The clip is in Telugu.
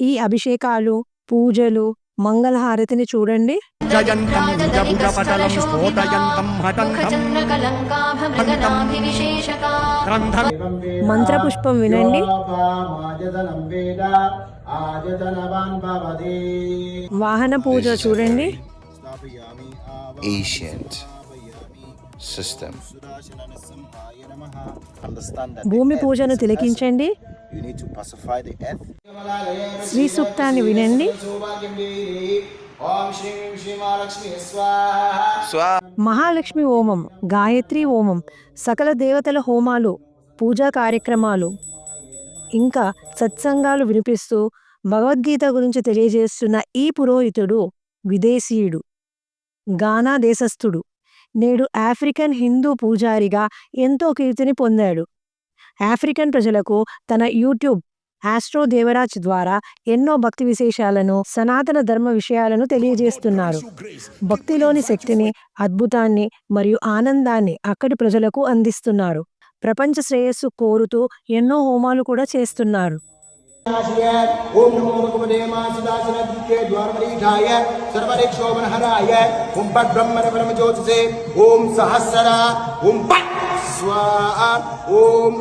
ఈ అభిషేకాలు పూజలు మంగళహారతిని చూడండి. మంత్రపుష్పం వినండి. వాహన పూజ చూడండి. భూమి పూజను తిలకించండి. You need to pacify the earth Shri సూక్తాన్ని వినండి. మహాలక్ష్మి హోమం గాయత్రి హోమం సకల దేవతల హోమాలు పూజా కార్యక్రమాలు ఇంకా సత్సంగాలు వినిపిస్తూ భగవద్గీత గురించి తెలియజేస్తున్న ఈ పురోహితుడు విదేశీయుడు గానా దేశస్థుడు. నేడు ఆఫ్రికన్ హిందూ పూజారిగా ఎంతో కీర్తిని పొందాడు. ఆఫ్రికన్ ప్రజలకు తన యూట్యూబ్ ఆస్ట్రో దేవరాజ్ ద్వారా ఎన్నో భక్తి విశేషాలను సనాతన ధర్మ విషయాలను తెలియజేస్తున్నారు. భక్తిలోని శక్తిని అద్భుతాన్ని మరియు ఆనందాన్ని అక్కడి ప్రజలకు అందిస్తున్నారు. ప్రపంచ శ్రేయస్సు కోరుతూ ఎన్నో హోమాలు కూడా చేస్తున్నారు. ఓం నమో ద్వారమరీఠాయ ఓం పట్ బ్రహ్మణ పరమ జ్యోతిసే ఓం సహస్ర ఓం పట్ ఓం